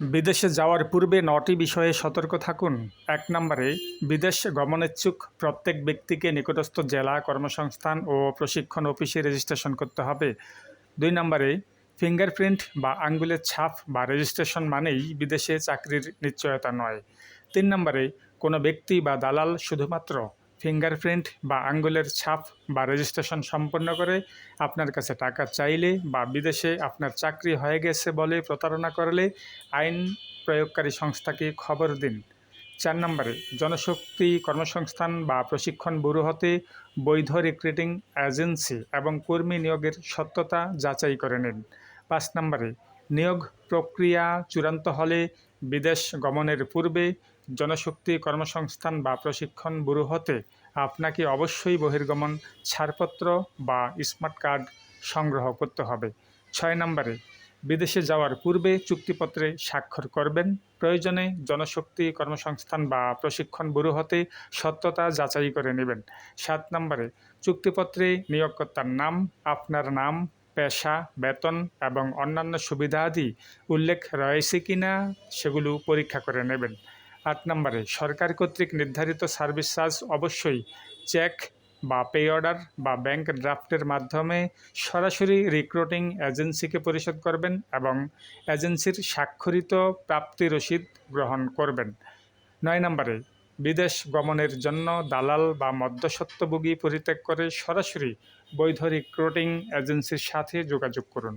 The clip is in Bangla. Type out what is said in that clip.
বিদেশে যাওয়ার পূর্বে নটি বিষয়ে সতর্ক থাকুন। এক নম্বরে, বিদেশ গমনেচ্ছুক প্রত্যেক ব্যক্তিকে নিকটস্থ জেলা, কর্মসংস্থান ও প্রশিক্ষণ অফিসে রেজিস্ট্রেশন করতে হবে। দুই নম্বরে, ফিঙ্গারপ্রিন্ট বা আঙ্গুলের ছাপ বা রেজিস্ট্রেশন মানেই বিদেশে চাকরির নিশ্চয়তা নয়। তিন নম্বরে, কোনো ব্যক্তি বা দালাল শুধুমাত্র ফিঙ্গারপ্রিন্ট বা আঙ্গুলের ছাপ বা রেজিস্ট্রেশন সম্পন্ন করে আপনার কাছে টাকা চাইলে বা বিদেশে আপনার চাকরি হয়ে গেছে বলে প্রতারণা করলে আইন প্রয়োগকারী সংস্থাকে খবর দিন। চার নম্বরে, জনশক্তি কর্মসংস্থান বা প্রশিক্ষণ ব্যুরো হতে বৈধ রিক্রুটিং এজেন্সি এবং কর্মী নিয়োগের সত্যতা যাচাই করে নিন। পাঁচ নম্বরে, নিয়োগ প্রক্রিয়া চূড়ান্ত হলে বিদেশ গমনের পূর্বে জনশক্তি কর্মসংস্থান বা প্রশিক্ষণ ব্যুরো হতে আপনাকে অবশ্যই বহির্গমন, ছাড়পত্র বা স্মার্ট কার্ড সংগ্রহ করতে হবে। ছয় নম্বরে, বিদেশে যাওয়ার পূর্বে চুক্তিপত্রে স্বাক্ষর করবেন। প্রয়োজনে জনশক্তি কর্মসংস্থান বা প্রশিক্ষণ ব্যুরো হতে সত্যতা যাচাই করে নেবেন। সাত নম্বরে, চুক্তিপত্রে নিয়োগকর্তার নাম, আপনার নাম, পেশা, বেতন এবং অন্যান্য সুবিধাদি উল্লেখ রয়েছে কি না সেগুলো পরীক্ষা করে নেবেন। আট নম্বরে, সরকার কর্তৃক নির্ধারিত সার্ভিস চার্জ অবশ্যই চেক বা পে অর্ডার বা ব্যাংক ড্রাফটের মাধ্যমে সরাসরি রিক্রুটিং এজেন্সিকে পরিশোধ করবেন এবং এজেন্সির স্বাক্ষরিত প্রাপ্তি রসিদ গ্রহণ করবেন। নয় নম্বরে, বিদেশ গমনের জন্য দালাল বা মধ্যস্বত্বভোগী পরিত্যাগ করে সরাসরি বৈধ রিক্রুটিং এজেন্সির সাথে যোগাযোগ করুন।